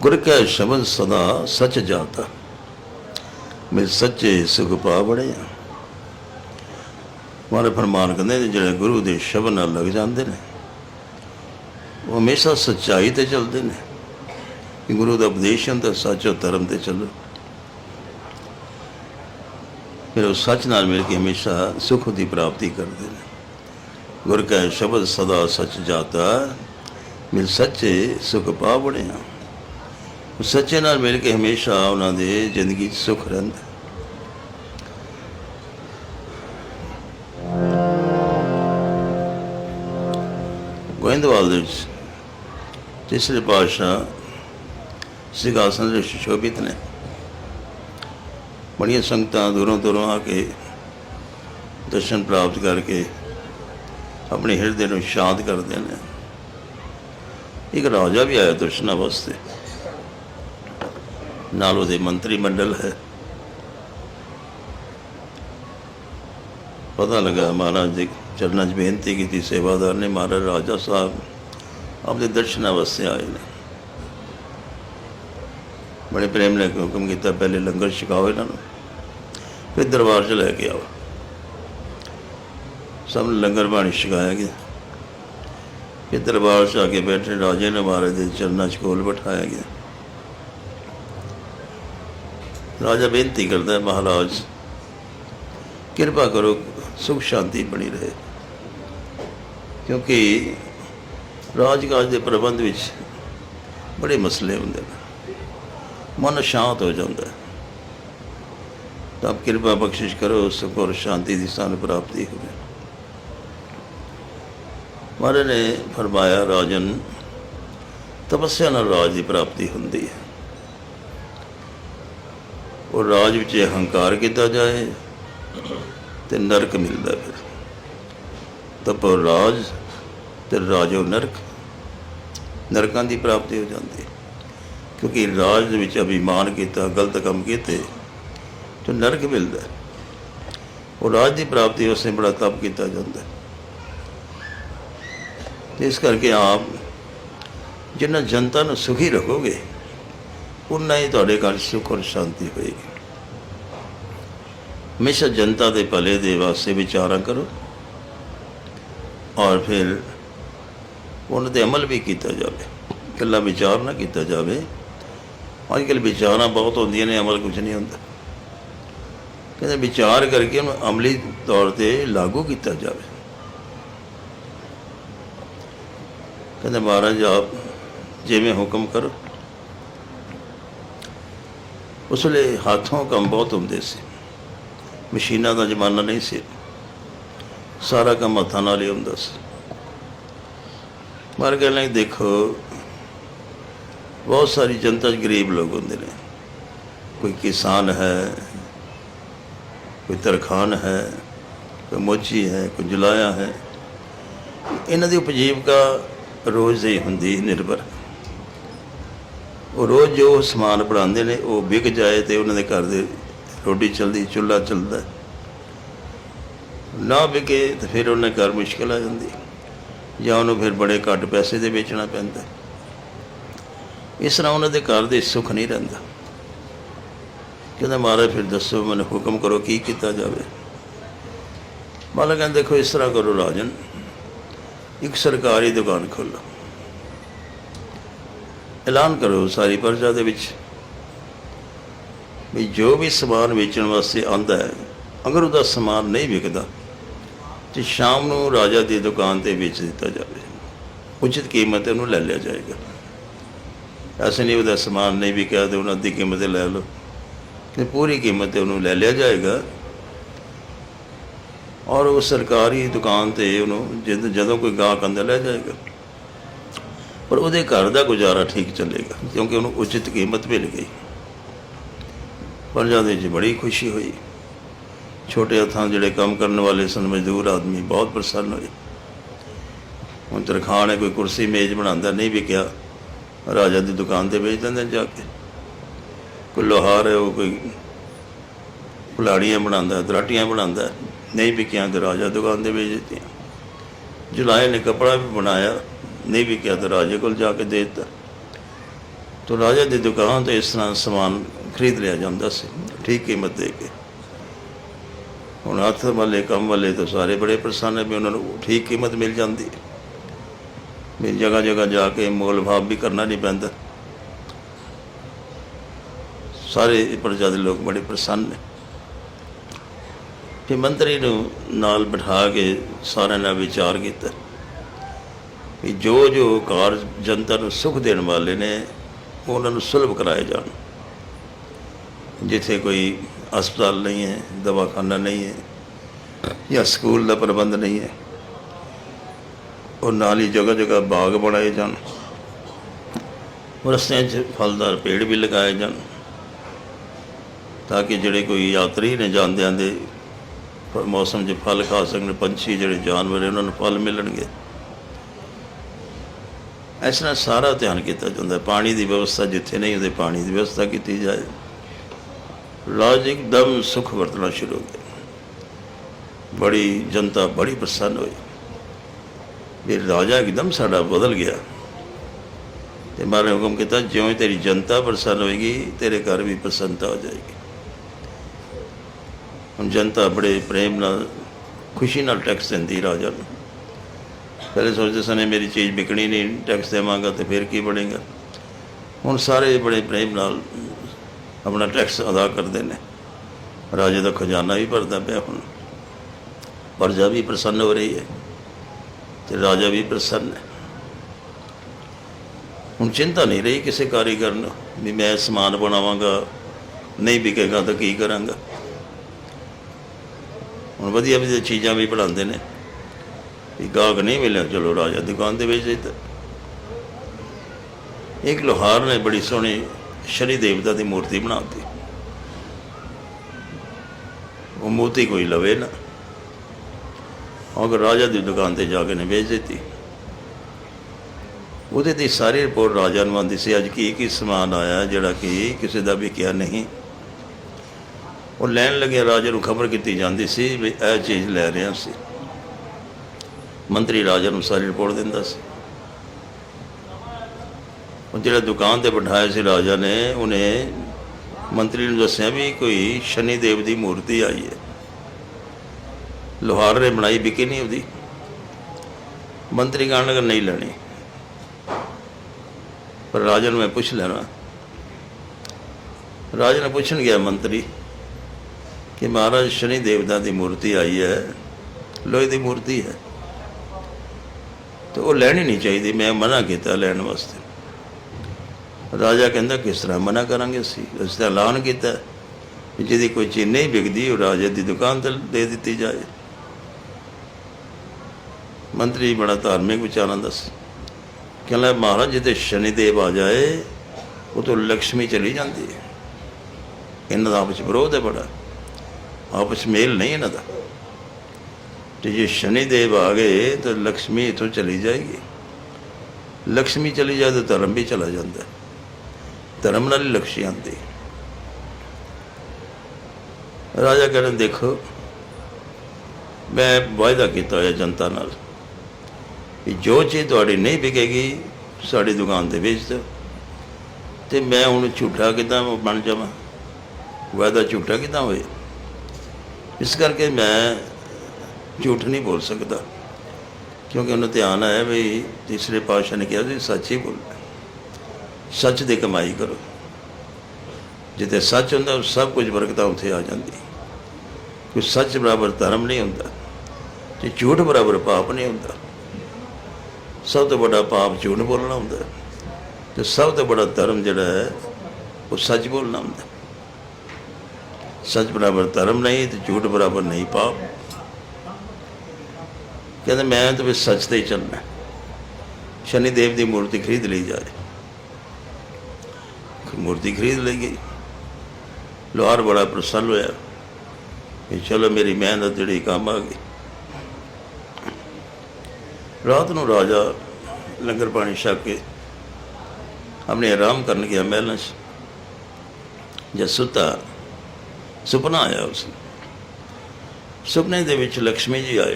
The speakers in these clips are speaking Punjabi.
ਗੁਰ ਕੈ ਸ਼ਬਦ ਸਦਾ ਸੱਚ ਜਾਤਾ, ਮੈਂ ਸੱਚੇ ਸੁਖ ਪਾ ਬੜਿਆ ਮਾਰੇ ਫਰਮਾਨ ਕਹਿੰਦੇ ਨੇ, ਜਿਹੜੇ ਗੁਰੂ ਦੇ ਸ਼ਬਦ ਨਾਲ ਲੱਗ ਜਾਂਦੇ ਨੇ, ਉਹ ਹਮੇਸ਼ਾ ਸੱਚਾਈ ਤੇ ਚੱਲਦੇ ਨੇ। ਕਿ ਗੁਰੂ ਦਾ ਉਪਦੇਸ਼ ਹੁੰਦਾ, ਸੱਚੋ ਧਰਮ ਤੇ ਚੱਲੋ। ਫਿਰ ਉਹ ਸੱਚ ਨਾਲ ਮਿਲ ਕੇ ਹਮੇਸ਼ਾ ਸੁਖ ਦੀ ਪ੍ਰਾਪਤੀ ਕਰਦੇ ਨੇ। ਗੁਰ ਕੈ ਸ਼ਬਦ ਸਦਾ ਸਚ ਜਾਤਾ, ਮਿਲ ਸੱਚੇ ਸੁਖ ਪਾ ਬੜਿਆ ਉਹ ਸੱਚੇ ਨਾਲ ਮਿਲ ਕੇ ਹਮੇਸ਼ਾ ਉਹਨਾਂ ਦੇ ਜ਼ਿੰਦਗੀ 'ਚ ਸੁਖ ਰਹਿੰਦਾ। ਗੋਇੰਦਵਾਲ ਦੇ ਵਿੱਚ ਤੀਸਰੇ ਪਾਤਸ਼ਾਹ ਸਿੰਘਾਸਨ ਦੇ ਸ਼ੋਭਿਤ ਨੇ। ਬੜੀਆਂ ਸੰਗਤਾਂ ਦੂਰੋਂ ਦੂਰੋਂ ਆ ਕੇ ਦਰਸ਼ਨ ਪ੍ਰਾਪਤ ਕਰਕੇ ਆਪਣੇ ਹਿਰਦੇ ਨੂੰ ਸ਼ਾਂਤ ਕਰਦੇ ਨੇ ਇੱਕ ਰਾਜਾ ਵੀ ਆਇਆ ਦਰਸ਼ਨਾਂ ਵਾਸਤੇ। ਨਾਲ ਉਹਦੇ ਮੰਤਰੀ ਮੰਡਲ ਹੈ। ਪਤਾ ਲੱਗਾ ਮਹਾਰਾਜ ਦੇ ਚਰਨਾਂ 'ਚ ਬੇਨਤੀ ਕੀਤੀ, ਸੇਵਾਦਾਰ ਨੇ ਮਹਾਰਾਜ, ਰਾਜਾ ਸਾਹਿਬ ਆਪਣੇ ਦਰਸ਼ਨਾਂ ਵਾਸਤੇ ਆਏ ਨੇ। ਬੜੇ ਪ੍ਰੇਮ ਨਾਲ ਹੁਕਮ ਕੀਤਾ, ਪਹਿਲੇ ਲੰਗਰ ਛਕਾਓ ਇਹਨਾਂ ਨੂੰ, ਫਿਰ ਦਰਬਾਰ 'ਚ ਲੈ ਕੇ ਆਓ। ਸਭ ਨੂੰ ਲੰਗਰ ਪਾਣੀ ਛਕਾਇਆ ਗਿਆ। ਫਿਰ ਦਰਬਾਰ 'ਚ ਆ ਕੇ ਬੈਠੇ, ਰਾਜੇ ਨੇ ਮਹਾਰਾਜ ਦੇ ਚਰਨਾਂ 'ਚ ਕੋਲ ਬਿਠਾਇਆ ਗਿਆ। ਰਾਜਾ ਬੇਨਤੀ ਕਰਦਾ ਹੈ ਮਹਾਰਾਜ, ਕਿਰਪਾ ਕਰੋ, ਸੁਖ ਸ਼ਾਂਤੀ ਬਣੀ ਰਹੇ। ਕਿਉਂਕਿ ਰਾਜਕਾਜ ਦੇ ਪ੍ਰਬੰਧ ਵਿੱਚ ਬੜੇ ਮਸਲੇ ਹੁੰਦੇ ਨੇ। ਮਨ ਸ਼ਾਂਤ ਹੋ ਜਾਂਦਾ ਹੈ। ਤਾਂ ਕਿਰਪਾ ਬਖਸ਼ਿਸ਼ ਕਰੋ, ਸੁਖ ਔਰ ਸ਼ਾਂਤੀ ਦੀ ਸਾਨੂੰ ਪ੍ਰਾਪਤੀ ਹੋਵੇ। ਮਹਾਰਾਜ ਨੇ ਫਰਮਾਇਆ, ਰਾਜਨ, ਤਪੱਸਿਆ ਨਾਲ ਰਾਜ ਦੀ ਪ੍ਰਾਪਤੀ ਹੁੰਦੀ ਹੈ। ਉਹ ਰਾਜ ਵਿੱਚ ਹੰਕਾਰ ਕੀਤਾ ਜਾਏ ਤੇ ਨਰਕ ਮਿਲਦਾ ਫਿਰ। ਤਪੋ ਰਾਜ ਤੇ ਰਾਜੋ ਨਰਕ। ਨਰਕਾਂ ਦੀ ਪ੍ਰਾਪਤੀ ਹੋ ਜਾਂਦੀ ਕਿਉਂਕਿ ਰਾਜ ਦੇ ਵਿੱਚ ਅਭਿਮਾਨ ਕੀਤਾ, ਗਲਤ ਕੰਮ ਕੀਤੇ, ਤੇ ਨਰਕ ਮਿਲਦਾ ਉਹ ਰਾਜ ਦੀ ਪ੍ਰਾਪਤੀ ਉਸੇ ਬੜਾ ਤਪ ਕੀਤਾ ਜਾਂਦਾ ਤੇ ਇਸ ਕਰਕੇ ਆਪ ਜਿੰਨਾ ਜਨਤਾ ਨੂੰ ਸੁਖੀ ਰੱਖੋਗੇ, ਉਨਾ ਹੀ ਤੁਹਾਡੇ ਘਰ ਸੁਖ ਔਰ ਸ਼ਾਂਤੀ ਹੋਏਗੀ। ਹਮੇਸ਼ਾ ਜਨਤਾ ਦੇ ਭਲੇ ਦੇ ਵਾਸਤੇ ਵਿਚਾਰਾਂ ਕਰੋ ਔਰ ਫਿਰ ਉਹਨਾਂ ਤੇ ਅਮਲ ਵੀ ਕੀਤਾ ਜਾਵੇ। ਇਕੱਲਾ ਵਿਚਾਰ ਨਾ ਕੀਤਾ ਜਾਵੇ। ਅੱਜ ਕੱਲ੍ਹ ਵਿਚਾਰਾਂ ਬਹੁਤ ਹੁੰਦੀਆਂ ਨੇ, ਅਮਲ ਕੁਝ ਨਹੀਂ ਹੁੰਦਾ। ਕਹਿੰਦੇ ਵਿਚਾਰ ਕਰਕੇ ਉਹਨੂੰ ਅਮਲੀ ਤੌਰ ਤੇ ਲਾਗੂ ਕੀਤਾ ਜਾਵੇ। ਕਹਿੰਦੇ ਮਹਾਰਾਜ ਆਪ ਜਿਵੇਂ ਹੁਕਮ ਕਰੋ। ਉਸ ਵੇਲੇ ਹੱਥੋਂ ਕੰਮ ਬਹੁਤ ਹੁੰਦੇ ਸੀ। ਮਸ਼ੀਨਾਂ ਦਾ ਜ਼ਮਾਨਾ ਨਹੀਂ ਸੀ। ਸਾਰਾ ਕੰਮ ਹੱਥਾਂ ਨਾਲ ਹੀ ਹੁੰਦਾ ਸੀ। ਮਰ ਗਏ ਨਹੀਂ ਦੇਖੋ, ਬਹੁਤ ਸਾਰੀ ਜਨਤਾ 'ਚ ਗਰੀਬ ਲੋਕ ਹੁੰਦੇ ਨੇ। ਕੋਈ ਕਿਸਾਨ ਹੈ, ਕੋਈ ਤਰਖਾਨ ਹੈ, ਕੋਈ ਮੋਚੀ ਹੈ, ਕੋਈ ਜੁਲਾਇਆ ਹੈ। ਇਹਨਾਂ ਦੀ ਉਪਜੀਵਕਾ ਰੋਜ਼ ਦੀ ਹੁੰਦੀ ਨਿਰਭਰ। ਉਹ ਰੋਜ਼ ਜੋ ਸਮਾਨ ਬਣਾਉਂਦੇ ਨੇ, ਉਹ ਵਿਕ ਜਾਏ ਤੇ ਉਹਨਾਂ ਦੇ ਘਰ ਦੇ ਰੋਟੀ ਚਲਦੀ, ਚੁੱਲ੍ਹਾ ਚੱਲਦਾ। ਨਾ ਵਿਕੇ ਤੇ ਫਿਰ ਉਹਨਾਂ ਘਰ ਮੁਸ਼ਕਲ ਆ ਜਾਂਦੀ। ਜਾਂ ਉਹਨੂੰ ਫਿਰ ਬੜੇ ਘੱਟ ਪੈਸੇ ਦੇ ਵੇਚਣਾ ਪੈਂਦਾ। ਇਸ ਤਰ੍ਹਾਂ ਉਹਨਾਂ ਦੇ ਘਰ ਦੇ ਸੁੱਖ ਨਹੀਂ ਰਹਿੰਦਾ। ਕਹਿੰਦਾ, ਮਹਾਰਾਜ, ਫਿਰ ਦੱਸੋ, ਮੈਨੂੰ ਹੁਕਮ ਕਰੋ, ਕੀ ਕੀਤਾ ਜਾਵੇ? ਮਾਲਕ ਕਹਿੰਦੇ, ਦੇਖੋ, ਇਸ ਤਰ੍ਹਾਂ ਕਰੋ, ਰਾਜਨ। ਇੱਕ ਸਰਕਾਰੀ ਦੁਕਾਨ ਖੋਲੋ ਐਲਾਨ ਕਰੋ ਸਾਰੀ ਪਰਜਾ ਦੇ ਵਿੱਚ ਵੀ ਜੋ ਵੀ ਸਮਾਨ ਵੇਚਣ ਵਾਸਤੇ ਆਂਦਾ ਹੈ, ਅਗਰ ਉਹਦਾ ਸਮਾਨ ਨਹੀਂ ਵਿਕਦਾ, ਤੇ ਸ਼ਾਮ ਨੂੰ ਰਾਜਾ ਦੀ ਦੁਕਾਨ ਤੇ ਵੇਚ ਦਿੱਤਾ ਜਾਵੇ। ਉਚਿਤ ਕੀਮਤ ਤੇ ਉਹਨੂੰ ਲੈ ਲਿਆ ਜਾਏਗਾ। ਐਸੇ ਨਹੀਂ ਉਹਦਾ ਸਮਾਨ ਨਹੀਂ ਵਿਕਿਆ ਤੇ ਉਹਨਾਂ ਦੀ ਕੀਮਤ ਲੈ ਲਓ। ਤੇ ਪੂਰੀ ਕੀਮਤ ਤੇ ਉਹਨੂੰ ਲੈ ਲਿਆ ਜਾਏਗਾ। ਔਰ ਉਹ ਸਰਕਾਰੀ ਦੁਕਾਨ ਤੇ ਉਹਨੂੰ ਜਦ ਜਦੋਂ ਕੋਈ ਗਾਹਕ ਆਂਦਾ ਲੈ ਜਾਏਗਾ। ਪਰ ਉਹਦੇ ਘਰ ਦਾ ਗੁਜ਼ਾਰਾ ਠੀਕ ਚੱਲੇਗਾ, ਕਿਉਂਕਿ ਉਹਨੂੰ ਉਚਿਤ ਕੀਮਤ ਮਿਲ ਗਈ। ਪ੍ਰਜਾ ਦੇ ਬੜੀ ਖੁਸ਼ੀ ਹੋਈ। ਛੋਟੇ ਹੱਥਾਂ ਜਿਹੜੇ ਕੰਮ ਕਰਨ ਵਾਲੇ ਸਨ, ਮਜ਼ਦੂਰ ਆਦਮੀ ਬਹੁਤ ਪ੍ਰਸੰਨ ਹੋਏ। ਹੁਣ ਤਰਖਾਣ ਹੈ ਕੋਈ ਕੁਰਸੀ ਮੇਜ਼ ਬਣਾਉਂਦਾ ਨਹੀਂ ਵਿਕਿਆ, ਰਾਜਾ ਦੀ ਦੁਕਾਨ ਤੇ ਵੇਚ ਦਿੰਦੇ ਨੇ ਜਾ ਕੇ। ਕੋਈ ਲੋਹਾਰ ਹੈ, ਉਹ ਕੋਈ ਕੁਲਾੜੀਆਂ ਬਣਾਉਂਦਾ, ਦਰਾਟੀਆਂ ਬਣਾਉਂਦਾ। ਨਹੀਂ ਵਿਕਿਆ ਤਾਂ ਰਾਜਾ ਦੁਕਾਨ ਤੇ ਵੇਚ ਦਿੱਤੀਆਂ। ਜੁਲਾਏ ਨੇ ਕਪੜਾ ਵੀ ਬਣਾਇਆ, ਨਹੀਂ ਵਿਕਿਆ ਤਾਂ ਰਾਜੇ ਕੋਲ ਜਾ ਕੇ ਦੇ ਦਿੱਤਾ। ਤੋ ਰਾਜਾ ਦੀ ਦੁਕਾਨ ਤੋਂ ਇਸ ਤਰ੍ਹਾਂ ਸਮਾਨ ਖਰੀਦ ਲਿਆ ਜਾਂਦਾ ਸੀ, ਠੀਕ ਕੀਮਤ ਦੇ ਕੇ। ਹੁਣ ਹੱਥ ਵਾਲੇ, ਕੰਮ ਵਾਲੇ ਤਾਂ ਸਾਰੇ ਬੜੇ ਪ੍ਰਸੰਨ ਹੈ ਵੀ ਉਹਨਾਂ ਨੂੰ ਠੀਕ ਕੀਮਤ ਮਿਲ ਜਾਂਦੀ ਹੈ। ਵੀ ਜਗ੍ਹਾ ਜਗ੍ਹਾ ਜਾ ਕੇ ਮੋਲ ਭਾਵ ਵੀ ਕਰਨਾ ਨਹੀਂ ਪੈਂਦਾ। ਸਾਰੇ ਪ੍ਰਜਾ ਦੇ ਲੋਕ ਬੜੇ ਪ੍ਰਸੰਨ ਨੇ। ਫਿਰ ਮੰਤਰੀ ਨੂੰ ਨਾਲ ਬਿਠਾ ਕੇ ਸਾਰਿਆਂ ਨਾਲ ਵਿਚਾਰ ਕੀਤਾ ਵੀ ਜੋ ਜੋ ਕਾਰਜ ਜਨਤਾ ਨੂੰ ਸੁਖ ਦੇਣ ਵਾਲੇ ਨੇ, ਉਹਨਾਂ ਨੂੰ ਸੁਲਭ ਕਰਾਏ ਜਾਣ। ਜਿੱਥੇ ਕੋਈ ਹਸਪਤਾਲ ਨਹੀਂ ਹੈ, ਦਵਾਖਾਨਾ ਨਹੀਂ ਹੈ ਜਾਂ ਸਕੂਲ ਦਾ ਪ੍ਰਬੰਧ ਨਹੀਂ ਹੈ, ਉਹ ਨਾਲ ਹੀ ਜਗ੍ਹਾ ਜਗ੍ਹਾ ਬਾਗ ਬਣਾਏ ਜਾਣ। ਰਸਤਿਆਂ 'ਚ ਫਲਦਾਰ ਪੇੜ ਵੀ ਲਗਾਏ ਜਾਣ, ਤਾਂ ਕਿ ਜਿਹੜੇ ਕੋਈ ਯਾਤਰੀ ਨੇ ਜਾਂਦੇ ਆਂਦੇ ਮੌਸਮ 'ਚ ਫਲ ਖਾ ਸਕਣ ਪੰਛੀ ਜਿਹੜੇ ਜਾਨਵਰ ਨੇ, ਉਹਨਾਂ ਨੂੰ ਫਲ ਮਿਲਣਗੇ। ਇਸ ਤਰ੍ਹਾਂ ਸਾਰਾ ਧਿਆਨ ਕੀਤਾ ਜਾਂਦਾ ਪਾਣੀ ਦੀ ਵਿਵਸਥਾ ਜਿੱਥੇ ਨਹੀਂ, ਉਹਦੇ ਪਾਣੀ ਦੀ ਵਿਵਸਥਾ ਕੀਤੀ ਜਾਏ। ਰਾਜ ਇੱਕਦਮ ਸੁਖ ਵਰਤਣਾ ਸ਼ੁਰੂ ਹੋ ਗਿਆ। ਬੜੀ ਜਨਤਾ ਬੜੀ ਪ੍ਰਸੰਨ ਹੋਈ। ਇਹ ਰਾਜਾ ਇੱਕਦਮ ਸਾਡਾ ਬਦਲ ਗਿਆ। ਤੇ ਮਾਰੇ ਹੁਕਮ ਕੀਤਾ, ਜਿਉਂ ਤੇਰੀ ਜਨਤਾ ਪ੍ਰਸੰਨ ਹੋਏਗੀ, ਤੇਰੇ ਘਰ ਵੀ ਪ੍ਰਸੰਨਤਾ ਹੋ ਜਾਏਗੀ। ਹੁਣ ਜਨਤਾ ਬੜੇ ਪ੍ਰੇਮ ਨਾਲ, ਖੁਸ਼ੀ ਨਾਲ ਟੈਕਸ ਦਿੰਦੀ ਰਾਜਾ ਨੂੰ। ਪਹਿਲੇ ਸੋਚਦੇ ਸਨ ਮੇਰੀ ਚੀਜ਼ ਵਿਕਣੀ ਨਹੀਂ ਟੈਕਸ ਦੇਵਾਂਗਾ ਤੇ ਫਿਰ ਕੀ ਬਣੇਗਾ। ਹੁਣ ਸਾਰੇ ਬੜੇ ਪ੍ਰੇਮ ਨਾਲ ਆਪਣਾ ਟੈਕਸ ਅਦਾ ਕਰਦੇ ਨੇ। ਰਾਜੇ ਦਾ ਖਜ਼ਾਨਾ ਵੀ ਭਰਦਾ ਪਿਆ ਹੁਣ। ਪ੍ਰਜਾ ਵੀ ਪ੍ਰਸੰਨ ਹੋ ਰਹੀ ਹੈ ਤੇ ਰਾਜਾ ਵੀ ਪ੍ਰਸੰਨ ਹੈ। ਹੁਣ ਚਿੰਤਾ ਨਹੀਂ ਰਹੀ ਕਿਸੇ ਕਾਰੀਗਰ ਨੂੰ ਵੀ ਮੈਂ ਸਮਾਨ ਬਣਾਵਾਂਗਾ, ਨਹੀਂ ਵਿਕੇਗਾ ਤਾਂ ਕੀ ਕਰਾਂਗਾ। ਹੁਣ ਵਧੀਆ ਵਧੀਆ ਚੀਜ਼ਾਂ ਵੀ ਬਣਾਉਂਦੇ ਨੇ। ਵੀ ਗਾਹਕ ਨਹੀਂ ਮਿਲਿਆ, ਚਲੋ ਰਾਜਾ ਦੁਕਾਨ ਤੇ ਵੇਚ ਦਿੱਤਾ। ਇੱਕ ਲੋਹਾਰ ਨੇ ਬੜੀ ਸੋਹਣੀ ਸ਼ਨੀ ਦੇਵਤਾ ਦੀ ਮੂਰਤੀ ਬਣਾਤੀ। ਉਹ ਮੂਰਤੀ ਕੋਈ ਲਵੇ ਨਾ। ਉਹ ਰਾਜਾ ਦੀ ਦੁਕਾਨ ਤੇ ਜਾ ਕੇ ਨੇ ਵੇਚ ਦਿੱਤੀ। ਉਹਦੇ ਤੇ ਸਾਰੀ ਰਿਪੋਰਟ ਰਾਜਾ ਨੂੰ ਆਉਂਦੀ ਸੀ, ਅੱਜ ਕੀ ਕੀ ਸਮਾਨ ਆਇਆ, ਜਿਹੜਾ ਕਿ ਕਿਸੇ ਦਾ ਵੀ ਕਿਹਾ ਨਹੀਂ। ਉਹ ਲੈਣ ਲੱਗਿਆ ਰਾਜੇ ਨੂੰ ਖਬਰ ਕੀਤੀ ਜਾਂਦੀ ਸੀ ਵੀ ਇਹ ਚੀਜ਼ ਲੈ ਰਿਹਾ ਸੀ। ਮੰਤਰੀ ਰਾਜਾ ਨੂੰ ਸਾਰੀ ਰਿਪੋਰਟ ਦਿੰਦਾ ਸੀ। ਉਹ ਜਿਹੜਾ ਦੁਕਾਨ ਤੇ ਬਿਠਾਇਆ ਸੀ ਰਾਜਾ ਨੇ, ਉਹਨੇ ਮੰਤਰੀ ਨੂੰ ਦੱਸਿਆ ਵੀ ਕੋਈ ਸ਼ਨੀ ਦੇਵ ਦੀ ਮੂਰਤੀ ਆਈ ਹੈ। ਲੋਹਾਰ ਨੇ ਬਣਾਈ, ਵਿਕੀ ਨਹੀਂ ਉਹਦੀ। ਮੰਤਰੀ ਕਹਿਣ ਲੱਗਾ, ਨਹੀਂ ਲੈਣੀ। ਪਰ ਰਾਜਾ ਨੂੰ ਮੈਂ ਪੁੱਛ ਲੈਣਾ। ਰਾਜਾ ਨੇ ਪੁੱਛਣ ਗਿਆ, ਮੰਤਰੀ ਕਿ ਮਹਾਰਾਜ ਸ਼ਨੀ ਦੇਵਤਾ ਦੀ ਮੂਰਤੀ ਆਈ ਹੈ, ਲੋਹੇ ਦੀ ਮੂਰਤੀ ਹੈ। ਤੇ ਉਹ ਲੈਣੀ ਨਹੀਂ ਚਾਹੀਦੀ, ਮੈਂ ਮਨਾ ਕੀਤਾ ਲੈਣ ਵਾਸਤੇ। ਰਾਜਾ ਕਹਿੰਦਾ, ਕਿਸ ਤਰ੍ਹਾਂ ਮਨਾ ਕਰਾਂਗੇ ਅਸੀਂ? ਅਸੀਂ ਤਾਂ ਐਲਾਨ ਕੀਤਾ ਜਿਹਦੀ ਕੋਈ ਚੀਜ਼ ਨਹੀਂ ਵਿਕਦੀ, ਉਹ ਰਾਜੇ ਦੀ ਦੁਕਾਨ ਤੇ ਦੇ ਦਿੱਤੀ ਜਾਏ। ਮੰਤਰੀ ਬੜਾ ਧਾਰਮਿਕ ਵਿਚਾਰਾਂ ਦਾ ਸੀ। ਕਹਿੰਦਾ, ਮਹਾਰਾਜ ਜਿੱਤੇ ਸ਼ਨੀ ਦੇਵ ਆ ਜਾਏ, ਉਹ ਤੋਂ ਲక్ష్ਮੀ ਚਲੀ ਜਾਂਦੀ ਹੈ। ਇਹਨਾਂ ਦਾ ਆਪਸ ਵਿਰੋਧ ਹੈ ਬੜਾ। ਆਪਸ ਮੇਲ ਨਹੀਂ ਇਹਨਾਂ ਦਾ। ਤੇ ਜੇ ਸ਼ਨੀ ਦੇਵ ਆ ਗਏ ਤਾਂ ਲక్ష్ਮੀ ਇਥੋਂ ਚਲੀ ਜਾਏਗੀ। ਲక్ష్ਮੀ ਚਲੀ ਜਾਏ ਤਾਂ ਧਰਮ ਵੀ ਚਲਾ ਜਾਂਦਾ। ਧਰਮ ਨਾਲ ਲక్ష్ਮੀ ਆਉਂਦੀ। ਰਾਜਾ ਕਹਿੰਦਾ, ਦੇਖੋ, ਮੈਂ ਵਾਅਦਾ ਕੀਤਾ ਹੋਇਆ ਜਨਤਾ ਨਾਲ ਕਿ ਜੋ ਚੀਜ਼ ਤੁਹਾਡੀ ਨਹੀਂ ਵਿਕੇਗੀ, ਸਾਡੀ ਦੁਕਾਨ ਤੇ ਵੇਚ ਦਿਓ। ਤੇ ਮੈਂ ਹੁਣ ਝੂਠਾ ਕਿਦਾਂ ਬਣ ਜਾਵਾਂ? ਵਾਅਦਾ ਝੂਠਾ ਕਿਦਾਂ ਹੋਏ ਇਸ ਕਰਕੇ ਮੈਂ ਝੂਠ ਨਹੀਂ ਬੋਲ ਸਕਦਾ। ਕਿਉਂਕਿ ਉਹਨੂੰ ਧਿਆਨ ਆਇਆ ਵੀ ਤੀਸਰੇ ਪਾਤਸ਼ਾਹ ਨੇ ਕਿਹਾ ਸੀ, ਸੱਚ ਹੀ ਬੋਲੋ ਸੱਚ ਦੀ ਕਮਾਈ ਕਰੋ। ਜਿੱਥੇ ਸੱਚ ਹੁੰਦਾ ਉਹ ਸਭ ਕੁਝ ਬਰਕਤਾਂ ਉੱਥੇ ਆ ਜਾਂਦੀ। ਕੋਈ ਸੱਚ ਬਰਾਬਰ ਧਰਮ ਨਹੀਂ ਹੁੰਦਾ, ਤੇ ਝੂਠ ਬਰਾਬਰ ਪਾਪ ਨਹੀਂ ਹੁੰਦਾ। ਸਭ ਤੋਂ ਵੱਡਾ ਪਾਪ ਝੂਠ ਬੋਲਣਾ ਹੁੰਦਾ ਹੈ। ਤੇ ਸਭ ਤੋਂ ਵੱਡਾ ਧਰਮ ਜਿਹੜਾ ਹੈ, ਉਹ ਸੱਚ ਬੋਲਣਾ ਹੁੰਦਾ ਸੱਚ ਬਰਾਬਰ ਧਰਮ ਨਹੀਂ ਤੇ ਝੂਠ ਬਰਾਬਰ ਨਹੀਂ ਪਾਪ ਕਹਿੰਦੇ ਮੈਂ ਤਾਂ ਵੀ ਸੱਚ ਤੇ ਹੀ ਚੱਲਣਾ। ਹੈ। ਸ਼ਨੀ ਦੇਵ ਦੀ ਮੂਰਤੀ ਖਰੀਦ ਲਈ ਜਾਏ ਮੂਰਤੀ ਖਰੀਦ ਲਈ ਗਈ। ਲੋਹਾਰ ਬੜਾ ਪ੍ਰਸੰਨ ਹੋਇਆ। ਕਿ ਚਲੋ ਮੇਰੀ ਮਿਹਨਤ ਜਿਹੜੀ ਕੰਮ ਆ ਗਈ। ਰਾਤ ਨੂੰ ਰਾਜਾ ਲੰਗਰ ਪਾਣੀ ਛਕ ਕੇ ਆਪਣੇ ਆਰਾਮ ਕਰਨ ਗਿਆ ਮਹਿਲਾਂ 'ਚ। ਜਦ ਸੁੱਤਾ ਸੁਪਨਾ ਆਇਆ ਉਸ ਨੂੰ। ਸੁਪਨੇ ਦੇ ਵਿੱਚ ਲక్ష్ਮੀ ਜੀ ਆਏ।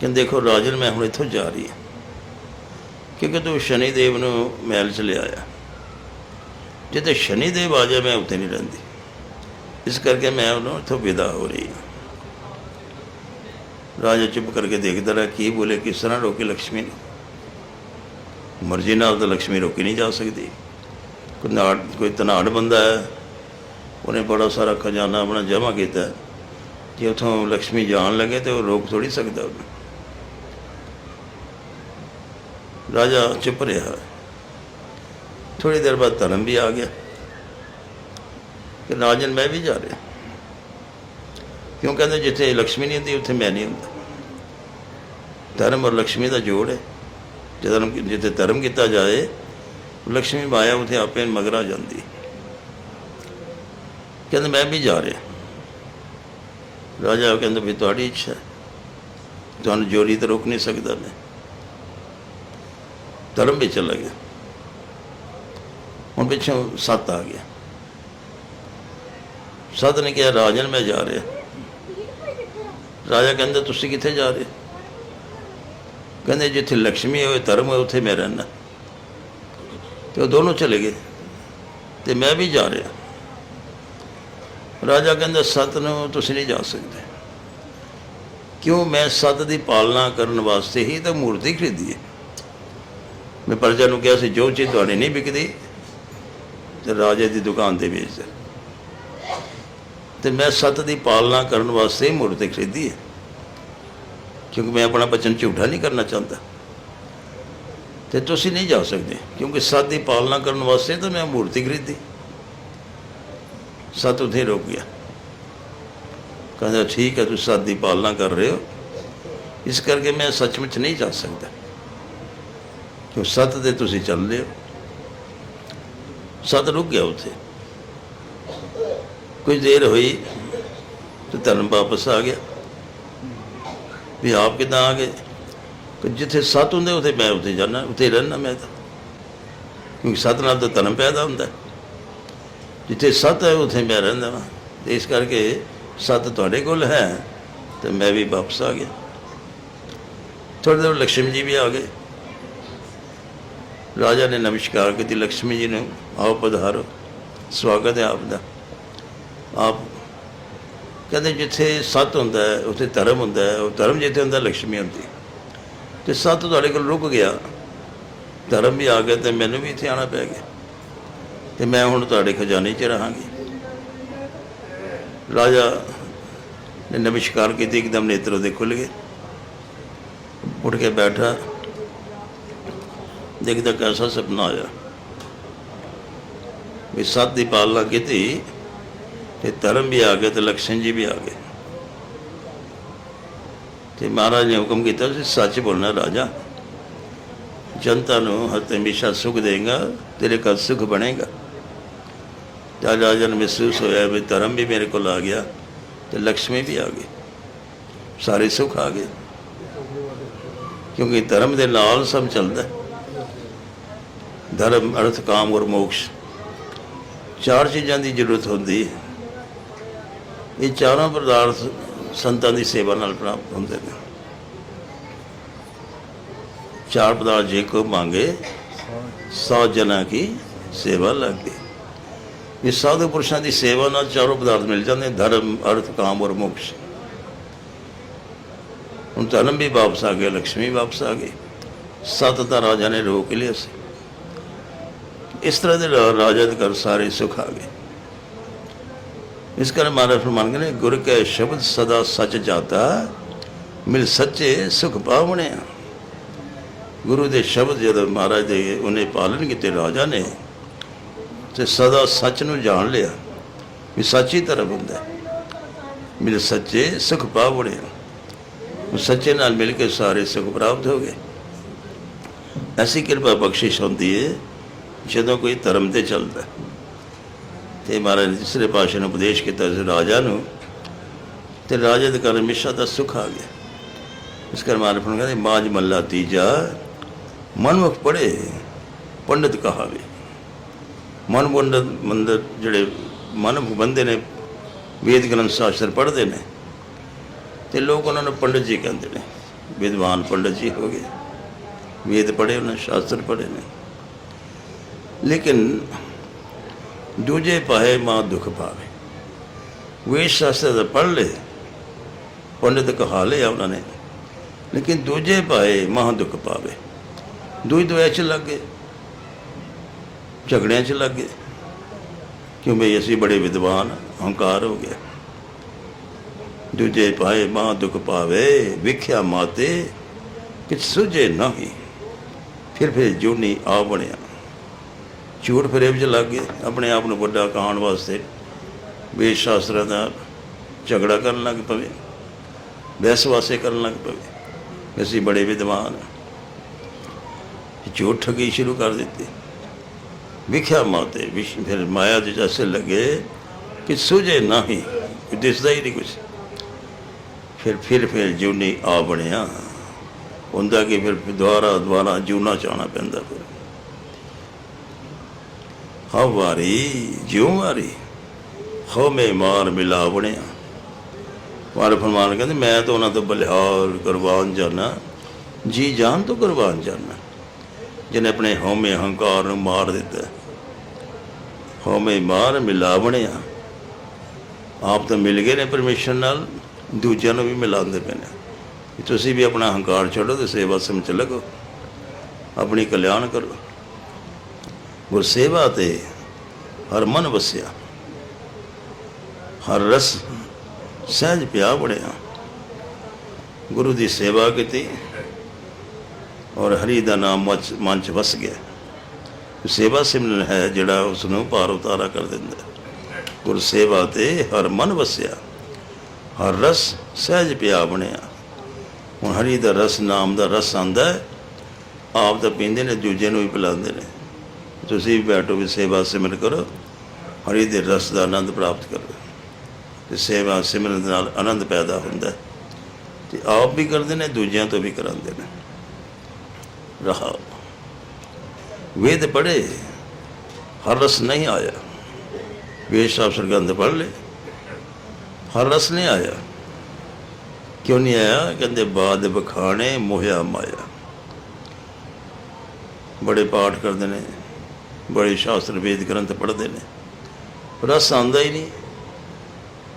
ਕਹਿੰਦੇ, ਦੇਖੋ ਰਾਜਨ, ਮੈਂ ਹੁਣ ਇੱਥੋਂ ਜਾ ਰਹੀ ਹਾਂ। ਕਿਉਂਕਿ ਤੂੰ ਸ਼ਨੀ ਦੇਵ ਨੂੰ ਮਹਿਲ ਚ ਲਿਆਇਆ। ਜਿੱਤੇ ਸ਼ਨੀ ਦੇਵ ਆ ਜਾ ਮੈਂ ਉੱਥੇ ਨਹੀਂ ਰਹਿੰਦੀ। ਇਸ ਕਰਕੇ ਮੈਂ ਉਹਨੂੰ ਇੱਥੋਂ ਵਿਦਾ ਹੋ ਰਹੀ ਹਾਂ। ਰਾਜਾ ਚੁੱਪ ਕਰਕੇ ਦੇਖਦਾ ਰਿਹਾ, ਕੀ ਬੋਲੇ, ਕਿਸ ਤਰ੍ਹਾਂ ਰੋਕੇ ਲక్ష్ਮੀ ਨੂੰ? ਮਰਜ਼ੀ ਨਾਲ ਤਾਂ ਲక్ష్ਮੀ ਰੋਕੀ ਨਹੀਂ ਜਾ ਸਕਦੀ। ਕੋਈ ਨਾੜ, ਕੋਈ ਤਨਾੜ ਬੰਦਾ ਹੈ। ਉਹਨੇ ਬੜਾ ਸਾਰਾ ਖਜ਼ਾਨਾ ਆਪਣਾ ਜਮ੍ਹਾਂ ਕੀਤਾ। ਜੇ ਉਥੋਂ ਲక్ష్ਮੀ ਜਾਣ ਲੱਗੇ ਤੇ ਉਹ ਰੋਕ ਥੋੜੀ ਸਕਦਾ ਉਹਨੂੰ। ਰਾਜਾ ਚੁੱਪ ਰਿਹਾ। ਥੋੜੀ ਦੇਰ ਬਾਅਦ ਧਰਮ ਵੀ ਆ ਗਿਆ। ਕਿ ਰਾਜਨ, ਮੈਂ ਵੀ ਜਾ ਰਿਹਾ। ਕਿਉਂ ਕਹਿੰਦੇ, ਜਿੱਥੇ ਲక్ష్ਮੀ ਨਹੀਂ ਹੁੰਦੀ, ਉੱਥੇ ਮੈਂ ਨਹੀਂ ਹੁੰਦਾ। ਧਰਮ ਔਰ ਲక్ష్ਮੀ ਦਾ ਜੋੜ ਹੈ। ਜੇ ਜਿੱਥੇ ਧਰਮ ਕੀਤਾ ਜਾਏ ਲక్ష్ਮੀ ਮਾਇਆ ਉੱਥੇ ਆਪੇ ਮਗਰਾ ਜਾਂਦੀ। ਹੈ ਕਹਿੰਦੇ ਮੈਂ ਵੀ ਜਾ ਰਿਹਾ। ਰਾਜਾ ਕਹਿੰਦਾ ਵੀ ਤੁਹਾਡੀ ਇੱਛਾ ਤੁਹਾਨੂੰ ਜੋਰੀ ਤਾਂ ਰੋਕ ਨਹੀਂ ਸਕਦਾ ਮੈਂ। ਧਰਮ ਵੀ ਚਲਾ ਗਿਆ। ਹੁਣ ਪਿੱਛੋਂ ਸੱਤ ਆ ਗਿਆ। ਸੱਤ ਨੇ ਕਿਹਾ, ਰਾਜਨ ਮੈਂ ਜਾ ਰਿਹਾ। ਰਾਜਾ ਕਹਿੰਦਾ, ਤੁਸੀਂ ਕਿੱਥੇ ਜਾ ਰਹੇ? ਕਹਿੰਦੇ, ਜਿੱਥੇ ਲక్ష్ਮੀ ਹੋਏ ਧਰਮ ਹੋਏ ਉੱਥੇ ਮੈਂ ਰਹਿਣਾ ਤੇ ਉਹ ਦੋਨੋਂ ਚਲੇ ਗਏ। ਤੇ ਮੈਂ ਵੀ ਜਾ ਰਿਹਾ। ਰਾਜਾ ਕਹਿੰਦਾ, ਸੱਤ ਨੂੰ ਤੁਸੀਂ ਨਹੀਂ ਜਾ ਸਕਦੇ। ਕਿਉਂ? ਮੈਂ ਸੱਤ ਦੀ ਪਾਲਣਾ ਕਰਨ ਵਾਸਤੇ ਹੀ ਤਾਂ ਮੂਰਤੀ ਖਰੀਦੀ ਹੈ। ਮੈਂ ਪ੍ਰਜਾ ਨੂੰ ਕਿਹਾ ਸੀ, ਜੋ ਚੀਜ਼ ਤੁਹਾਡੀ ਨਹੀਂ ਵਿਕਦੀ, ਤੇ ਰਾਜੇ ਦੀ ਦੁਕਾਨ ਤੇ ਵੇਚ ਦੇ। ਤੇ ਮੈਂ ਸੱਤ ਦੀ ਪਾਲਣਾ ਕਰਨ ਵਾਸਤੇ ਮੂਰਤੀ ਖਰੀਦੀ ਹੈ। ਕਿਉਂਕਿ ਮੈਂ ਆਪਣਾ ਬਚਨ ਝੂਠਾ ਨਹੀਂ ਕਰਨਾ ਚਾਹੁੰਦਾ। ਤੇ ਤੁਸੀਂ ਨਹੀਂ ਜਾ ਸਕਦੇ, ਕਿਉਂਕਿ ਸੱਤ ਦੀ ਪਾਲਣਾ ਕਰਨ ਵਾਸਤੇ ਤਾਂ ਮੈਂ ਮੂਰਤੀ ਖਰੀਦੀ। ਸੱਤ ਉੱਥੇ ਰੁਕ ਗਿਆ ਕਹਿੰਦਾ, ਠੀਕ ਹੈ, ਤੁਸੀਂ ਸੱਤ ਦੀ ਪਾਲਣਾ ਕਰ ਰਹੇ ਹੋ। ਇਸ ਕਰਕੇ ਮੈਂ ਸੱਚਮੁੱਚ ਨਹੀਂ ਜਾ ਸਕਦਾ। ਕਿਉਂ? ਸੱਤ 'ਤੇ ਤੁਸੀਂ ਚੱਲ ਰਹੇ ਹੋ। ਸੱਤ ਰੁਕ ਗਿਆ ਉੱਥੇ। ਕੁਝ ਦੇਰ ਹੋਈ ਤੇ ਧਰਮ ਵਾਪਸ ਆ ਗਿਆ। ਵੀ ਆਪ ਕਿੱਦਾਂ ਆ ਗਏ? ਕਿ ਜਿੱਥੇ ਸੱਤ ਹੁੰਦੇ, ਉੱਥੇ ਮੈਂ ਉੱਥੇ ਜਾਣਾ ਉੱਥੇ ਰਹਿਣਾ ਮੈਂ ਤਾਂ। ਕਿਉਂਕਿ ਸੱਤ ਨਾਲ ਤਾਂ ਧਰਮ ਪੈਦਾ ਹੁੰਦਾ। ਹੈ। ਜਿੱਥੇ ਸਤ ਹੈ, ਉਥੇ ਮੈਂ ਰਹਿੰਦਾ ਵਾਂ। ਇਸ ਕਰਕੇ ਸਤ ਤੁਹਾਡੇ ਕੋਲ ਹੈ, ਤੇ ਮੈਂ ਵੀ ਵਾਪਸ ਆ ਗਿਆ। ਥੋੜੇ ਦਿਨ ਲక్ష్ਮੀ ਜੀ ਵੀ ਆ ਗਏ। ਰਾਜਾ ਨੇ ਨਮਸਕਾਰ ਕੀਤੀ ਲక్ష్ਮੀ ਜੀ ਨੂੰ ਆਪ ਪਧਾਰੋ, ਸਵਾਗਤ ਹੈ ਆਪ ਦਾ। ਆਪ ਕਹਿੰਦੇ ਜਿੱਥੇ ਸਤ ਹੁੰਦਾ ਹੈ, ਉੱਥੇ ਧਰਮ ਹੁੰਦਾ ਹੈ, ਉਹ ਧਰਮ ਜਿੱਥੇ ਹੁੰਦਾ ਲక్ష్ਮੀ ਹੁੰਦੀ ਤੇ ਸਤ ਤੁਹਾਡੇ ਕੋਲ ਰੁਕ ਗਿਆ। ਧਰਮ ਵੀ ਆ ਗਿਆ ਤੇ ਮੈਨੂੰ ਵੀ ਇੱਥੇ ਆਣਾ ਪੈ ਗਿਆ। ਤੇ ਮੈਂ ਹੁਣ ਤੁਹਾਡੇ ਖਜ਼ਾਨੇ 'ਚ ਰਹਾਂਗੀ। ਰਾਜਾ ਨੇ ਨਮਸਕਾਰ ਕੀਤੀ, ਇੱਕਦਮ ਨੇਤਰ ਉਹਦੇ ਖੁੱਲ ਗਏ। ਉੱਠ ਕੇ ਬੈਠਾ। ਦੇਖਦਾ ਕੈਸਾ ਸੁਪਨਾ ਆਇਆ। ਵੀ ਸੱਤ ਦੀ ਪਾਲਣਾ ਕੀਤੀ ਤੇ ਧਰਮ ਵੀ ਆ ਗਿਆ ਤੇ ਲక్ష్ਮਣ ਜੀ ਵੀ ਆ ਗਏ। ਤੇ ਮਹਾਰਾਜ ਨੇ ਹੁਕਮ ਕੀਤਾ ਸੀ, ਸੱਚ ਬੋਲਣਾ ਰਾਜਾ। ਜਨਤਾ ਨੂੰ ਹਰ ਹਮੇਸ਼ਾ ਸੁਖ ਦੇਗਾ ਤੇਰੇ ਘਰ ਸੁਖ ਬਣੇਗਾ। ਜਦ ਰਾਜਾ ਮਹਿਸੂਸ ਹੋਇਆ ਵੀ ਧਰਮ ਵੀ ਮੇਰੇ ਕੋਲ ਆ ਗਿਆ ਤੇ ਲక్ష్ਮੀ ਵੀ ਆ ਗਈ। ਸਾਰੇ ਸੁੱਖ ਆ ਗਏ। ਕਿਉਂਕਿ ਧਰਮ ਦੇ ਨਾਲ ਸਭ ਚੱਲਦਾ ਧਰਮ, ਅਰਥ, ਕਾਮ ਔਰ ਮੋਕਸ਼ ਚਾਰ ਚੀਜ਼ਾਂ ਦੀ ਜ਼ਰੂਰਤ ਹੁੰਦੀ ਹੈ। ਇਹ ਚਾਰਾਂ ਪਦਾਰਥ ਸੰਤਾਂ ਦੀ ਸੇਵਾ ਨਾਲ ਪ੍ਰਾਪਤ ਹੁੰਦੇ ਨੇ। ਚਾਰ ਪਦਾਰਥ ਜੇ ਕੋ ਮੰਗੇ, ਸੌ ਜਨਾਂ ਕੀ ਸੇਵਾ ਲੱਗੇ ਇਹ ਸਾਧੂ ਪੁਰਸ਼ਾਂ ਦੀ ਸੇਵਾ ਨਾਲ ਚਾਰੋਂ ਪਦਾਰਥ ਮਿਲ ਜਾਂਦੇ, ਧਰਮ, ਅਰਥ, ਕਾਮ ਔਰ ਮੋਕਸ਼। ਹੁਣ ਧਰਮ ਵੀ ਵਾਪਸ ਆ ਗਿਆ ਲక్ష్ਮੀ ਵਾਪਸ ਆ ਗਈ। ਸਤ ਤਾਂ ਰਾਜਾ ਨੇ ਰੋਕ ਲਿਆ ਸੀ। ਇਸ ਤਰ੍ਹਾਂ ਦੇ ਰਾਜਾ ਦੇ ਘਰ ਸਾਰੇ ਸੁਖ ਆ ਗਏ। ਇਸ ਕਰਕੇ ਮਹਾਰਾਜ ਫਰਮਾਨ ਕਹਿੰਦੇ, ਗੁਰ ਕੈ ਸ਼ਬਦ ਸਦਾ ਸੱਚ ਜਾਤਾ, ਮਿਲ ਸੱਚੇ ਸੁਖ ਪਾਵਣੇ ਗੁਰੂ ਦੇ ਸ਼ਬਦ ਜਦੋਂ ਮਹਾਰਾਜ ਦੇ ਉਹਨੇ ਪਾਲਣ ਕੀਤੇ ਰਾਜਾ ਨੇ ਤੇ ਸਦਾ ਸੱਚ ਨੂੰ ਜਾਣ ਲਿਆ ਵੀ ਸੱਚੀ ਧਰਮ ਹੁੰਦਾ। ਮੇਰੇ ਮਿਲ ਸੱਚੇ ਸੁਖ ਪਾਵਣੇ ਉਹ ਸੱਚੇ ਨਾਲ ਮਿਲ ਕੇ ਸਾਰੇ ਸੁਖ ਪ੍ਰਾਪਤ ਹੋ ਗਏ। ਐਸੀ ਕਿਰਪਾ ਬਖਸ਼ਿਸ਼ ਹੁੰਦੀ ਹੈ ਜਦੋਂ ਕੋਈ ਧਰਮ ਤੇ ਚੱਲਦਾ। ਹੈ। ਤੇ ਮਹਾਰਾਜ ਨੇ ਤੀਸਰੇ ਪਾਸ਼ਾ ਨੂੰ ਉਪਦੇਸ਼ ਕੀਤਾ ਸੀ ਰਾਜਾ ਨੂੰ, ਤੇ ਰਾਜੇ ਦੇ ਘਰ ਹਮੇਸ਼ਾ ਦਾ ਸੁਖ ਆ ਗਿਆ। ਇਸ ਕਰ ਮਹਾਰਾਜ ਨੂੰ ਕਹਿੰਦੇ ਮਾਜ ਮੱਲਾ ਤੀਜਾ ਮਨਮੁਖ ਪੜੇ ਪੰਡਤ ਕਹਾਵੇ। ਮਨ ਪੰਡਤ ਮੰਦਰ ਜਿਹੜੇ ਮਨ ਬੰਦੇ ਨੇ ਵੇਦ ਗ੍ਰੰਥ ਸ਼ਾਸਤਰ ਪੜ੍ਹਦੇ ਨੇ ਤੇ ਲੋਕ ਉਹਨਾਂ ਨੂੰ ਪੰਡਤ ਜੀ ਕਹਿੰਦੇ ਨੇ, ਵਿਦਵਾਨ ਪੰਡਤ ਜੀ ਹੋ ਗਏ। ਵੇਦ ਪੜ੍ਹੇ, ਉਹਨਾਂ ਸ਼ਾਸਤਰ ਪੜ੍ਹੇ ਨੇ। ਲੇਕਿਨ ਦੂਜੇ ਪਾਏ ਮਾਂ ਦੁੱਖ ਪਾਵੇ। ਵੇਦ ਸ਼ਾਸਤਰ ਤਾਂ ਪੜ੍ਹ ਲਏ, ਪੰਡਤ ਕਹਾ ਲਿਆ ਉਹਨਾਂ ਨੇ। ਲੇਕਿਨ ਦੂਜੇ ਪਾਏ ਮਾਂ ਦੁੱਖ ਪਾਵੇ। ਦੂਈ ਦੁਆ ਚ ਲੱਗ ਗਏ। ਝਗੜਿਆਂ ਚ ਲੱਗ ਗਏ। ਕਿਉਂ ਬਈ ਅਸੀਂ ਬੜੇ ਵਿਦਵਾਨ, ਹੰਕਾਰ ਹੋ ਗਿਆ ਦੂਜੇ ਪਾਏ ਮਾਂ ਦੁੱਖ ਪਾਵੇ, ਵਿਖਿਆ ਮਾਤੇ ਕਿ ਸੁਝੇ ਨਹੀਂ। ਫਿਰ ਫਿਰ ਜੂਨੀ ਆ ਬਣਿਆ। ਝੂਠ ਫਰੇਬ ਚ ਲੱਗ ਗਏ, ਆਪਣੇ ਆਪ ਨੂੰ ਵੱਡਾ ਕਹਾਣ ਵਾਸਤੇ। ਵੇਦ ਸ਼ਾਸਤਰਾਂ ਦਾ ਝਗੜਾ ਕਰਨ ਲੱਗ ਪਵੇ, ਬਹਿਸ ਵਾਸੇ ਕਰਨ ਲੱਗ ਪਵੇ। ਅਸੀਂ ਬੜੇ ਵਿਦਵਾਨ। ਝੂਠ ਠੱਗੀ ਸ਼ੁਰੂ ਕਰ ਦਿੱਤੀ। ਵਿਖਿਆ ਮਾਤੇ, ਵਿਸ਼ ਫਿਰ ਮਾਇਆ ਦੇ ਜੈਸੇ ਲੱਗੇ ਕਿ ਸੁਝੇ ਨਹੀਂ ਕੋਈ ਦਿਸਦਾ ਹੀ ਨਹੀਂ ਕੁਛ। ਫਿਰ ਫਿਰ ਫਿਰ ਜੂਨੀ ਆ ਬਣਿਆ। ਹੁੰਦਾ ਕਿ ਫਿਰ ਦੁਆਰਾ ਦੁਆਰਾ ਜੂਨਾ ਚਾਣਾ ਪੈਂਦਾ ਫਿਰ। ਹਉ ਵਾਰੀ, ਜਿਉ ਵਾਰੀ ਹੋ ਮਾਰ ਮਿਲਾ ਬਣਿਆ। ਮਾਰ ਫਰਮਾਨ ਕਹਿੰਦੇ, ਮੈਂ ਤਾਂ ਉਹਨਾਂ ਤੋਂ ਬਲਿਹਾਰ ਕੁਰਬਾਨ ਜਾਣਾ ਜੀ ਜਾਨ ਤੋਂ ਕੁਰਬਾਨ ਜਾਣਾ ਜਿਹਨੇ ਆਪਣੇ ਹਉਮੈ ਹੰਕਾਰ ਨੂੰ ਮਾਰ ਦਿੱਤਾ। ਹਉਮੈ ਮਾਰ ਮਿਲਾ ਬਣਿਆ ਆਪ ਤਾਂ ਮਿਲ ਗਏ ਨੇ ਪਰਮੇਸ਼ਰ ਨਾਲ, ਦੂਜਿਆਂ ਨੂੰ ਵੀ ਮਿਲਾਉਂਦੇ ਪਏ ਨੇ। ਤੁਸੀਂ ਵੀ ਆਪਣਾ ਹੰਕਾਰ ਛੱਡੋ ਤੇ ਸੇਵਾ ਸਮਝ ਲੱਗੋ। ਆਪਣੀ ਕਲਿਆਣ ਕਰੋ। ਗੁਰ ਸੇਵਾ ਤੇ ਹਰ ਮਨ ਵਸਿਆ। ਹਰ ਰਸ ਸਹਿਜ ਪਿਆ ਬੜਿਆ ਗੁਰੂ ਦੀ ਸੇਵਾ ਕੀਤੀ ਔਰ ਹਰੀ ਦਾ ਨਾਮ ਮਚ- ਮਨ ਚ ਵਸ ਗਿਆ। ਸੇਵਾ ਸਿਮਰਨ ਹੈ ਜਿਹੜਾ ਉਸ ਨੂੰ ਪਾਰ ਉਤਾਰਾ ਕਰ ਦਿੰਦਾ ਹੈ। ਗੁਰ ਸੇਵਾ ਤੇ ਹਰ ਮਨ ਵਸਿਆ, ਹਰ ਰਸ ਸਹਿਜ ਪਿਆ ਬਣਿਆ। ਹੁਣ ਹਰੀ ਦਾ ਰਸ ਨਾਮ ਦਾ ਰਸ ਆਂਦਾ ਆਪ ਤਾਂ ਪੀਂਦੇ ਨੇ, ਦੂਜੇ ਨੂੰ ਵੀ ਪਿਲਾਉਂਦੇ ਨੇ। ਤੁਸੀਂ ਵੀ ਬੈਠੋ ਵੀ ਸੇਵਾ ਸਿਮਰਨ ਕਰੋ, ਹਰੀ ਦੇ ਰਸ ਦਾ ਆਨੰਦ ਪ੍ਰਾਪਤ ਕਰੋ। ਤੇ ਸੇਵਾ ਸਿਮਰਨ ਨਾਲ ਆਨੰਦ ਪੈਦਾ ਹੁੰਦਾ ਹੈ। ਤੇ ਆਪ ਵੀ ਕਰਦੇ ਨੇ, ਦੂਜਿਆਂ ਤੋਂ ਵੀ ਕਰਾਉਂਦੇ ਨੇ। ਰਹਾ ਵੇਦ ਪੜ੍ਹੇ ਹਰ ਰਸ ਨਹੀਂ ਆਇਆ ਵੇਦ ਸਾਹਿਬ ਸਰਗੰਧ ਪੜ੍ਹ ਲੈ ਹਰ ਰਸ ਨਹੀਂ ਆਇਆ ਕਿਉਂ ਨਹੀਂ ਆਇਆ ਕਹਿੰਦੇ ਬਾਦ ਬਖਾਣੇ ਮੋਹਿਆ ਮਾਇਆ ਬੜੇ ਪਾਠ ਕਰਦੇ ਨੇ ਬੜੇ ਸ਼ਾਸਤਰ ਵੇਦ ਗ੍ਰੰਥ ਪੜ੍ਹਦੇ ਨੇ ਰਸ ਆਉਂਦਾ ਹੀ ਨਹੀਂ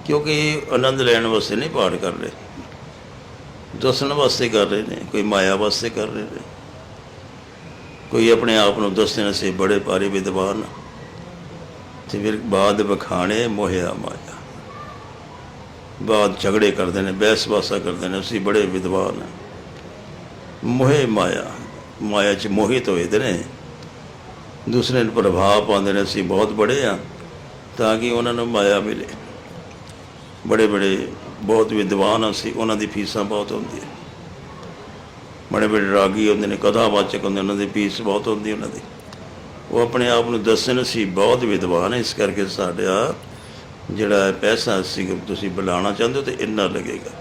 ਕਿਉਂਕਿ ਆਨੰਦ ਲੈਣ ਵਾਸਤੇ ਨਹੀਂ ਪਾਠ ਕਰ ਰਹੇ ਦੱਸਣ ਵਾਸਤੇ ਕਰ ਰਹੇ ਨੇ ਕੋਈ ਮਾਇਆ ਵਾਸਤੇ ਕਰ ਰਹੇ ਨੇ ਕੋਈ ਆਪਣੇ ਆਪ ਨੂੰ ਦੱਸਦੇ ਨੇ ਅਸੀਂ ਬੜੇ ਭਾਰੀ ਵਿਦਵਾਨ। ਹਾਂ। ਤੇ ਫਿਰ ਬਾਦ ਬਖਾਣੇ ਮੋਹਿਆ ਮਾਇਆ। ਬਾਦ ਝਗੜੇ ਕਰਦੇ ਨੇ, ਬਹਿਸ ਵਾਸਾ ਕਰਦੇ ਨੇ, ਅਸੀਂ ਬੜੇ ਵਿਦਵਾਨ ਹਾਂ। ਮੋਹਿ ਮਾਇਆ ਮਾਇਆ ਚ ਮੋਹਿਤ ਹੋਏ ਦੇ ਨੇ। ਦੂਸਰੇ ਨੂੰ ਪ੍ਰਭਾਵ ਪਾਉਂਦੇ ਨੇ, ਅਸੀਂ ਬਹੁਤ ਬੜੇ ਆ ਤਾਂ ਕਿ ਉਹਨਾਂ ਨੂੰ ਮਾਇਆ ਮਿਲੇ। ਬੜੇ ਬੜੇ ਬਹੁਤ ਵਿਦਵਾਨ ਅਸੀਂ, ਉਹਨਾਂ ਦੀ ਫੀਸਾਂ ਬਹੁਤ ਹੁੰਦੀਆਂ। ਬੜੇ ਬੜੇ ਰਾਗੀ ਹੁੰਦੇ ਨੇ ਕਥਾਵਾਚਕ ਹੁੰਦੇ ਉਹਨਾਂ ਦੀ ਪੀਸ ਬਹੁਤ ਹੁੰਦੀ ਉਹਨਾਂ ਦੀ। ਉਹ ਆਪਣੇ ਆਪ ਨੂੰ ਦੱਸਣ ਸੀ ਬਹੁਤ ਵਿਦਵਾਨ ਹੈ, ਇਸ ਕਰਕੇ ਸਾਡਾ ਜਿਹੜਾ ਪੈਸਾ ਸੀ ਤੁਸੀਂ ਬੁਲਾਉਣਾ ਚਾਹੁੰਦੇ ਹੋ ਤੇ ਇੰਨਾ ਲੱਗੇਗਾ।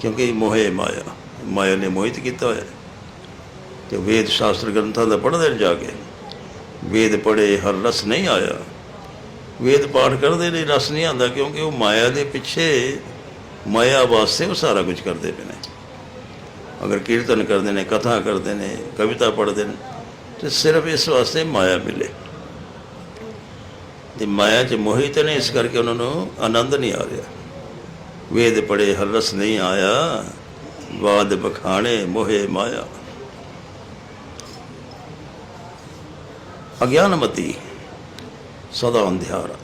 ਕਿਉਂਕਿ ਮੋਹੇ ਮਾਇਆ ਮਾਇਆ ਨੇ ਮੋਹਿਤ ਕੀਤਾ ਹੋਇਆ। ਹੈ। ਤੇ ਵੇਦ ਸ਼ਾਸਤਰ ਗ੍ਰੰਥਾਂ ਦਾ ਪੜ੍ਹਦੇ ਨੇ ਜਾ ਕੇ। ਵੇਦ ਪੜ੍ਹੇ, ਹਰ ਰਸ ਨਹੀਂ ਆਇਆ। ਵੇਦ ਪਾਠ ਕਰਦੇ ਨੇ, ਰਸ ਨਹੀਂ ਆਉਂਦਾ ਕਿਉਂਕਿ ਉਹ ਮਾਇਆ ਦੇ ਪਿੱਛੇ, ਮਾਇਆ ਵਾਸਤੇ ਉਹ ਸਾਰਾ ਕੁਝ ਕਰਦੇ ਪਏ ਨੇ। ਅਗਰ ਕੀਰਤਨ ਕਰਦੇ ਨੇ, ਕਥਾ ਕਰਦੇ ਨੇ, ਕਵਿਤਾ ਪੜ੍ਹਦੇ ਨੇ, ਤੇ ਸਿਰਫ ਇਸ ਵਾਸਤੇ ਮਾਇਆ ਮਿਲੇ। ਤੇ ਮਾਇਆ 'ਚ ਮੋਹਿਤ ਨੇ, ਇਸ ਕਰਕੇ ਉਹਨਾਂ ਨੂੰ ਆਨੰਦ ਨਹੀਂ ਆ ਰਿਹਾ। ਵੇਦ ਪੜੇ ਹਰ ਰਸ ਨਹੀਂ ਆਇਆ, ਵਾਦ ਬਖਾਣੇ, ਮੋਹੇ ਮਾਇਆ। ਅਗਿਆਨਮਤੀ ਸਦਾ ਅੰਧਿਆਰਾ।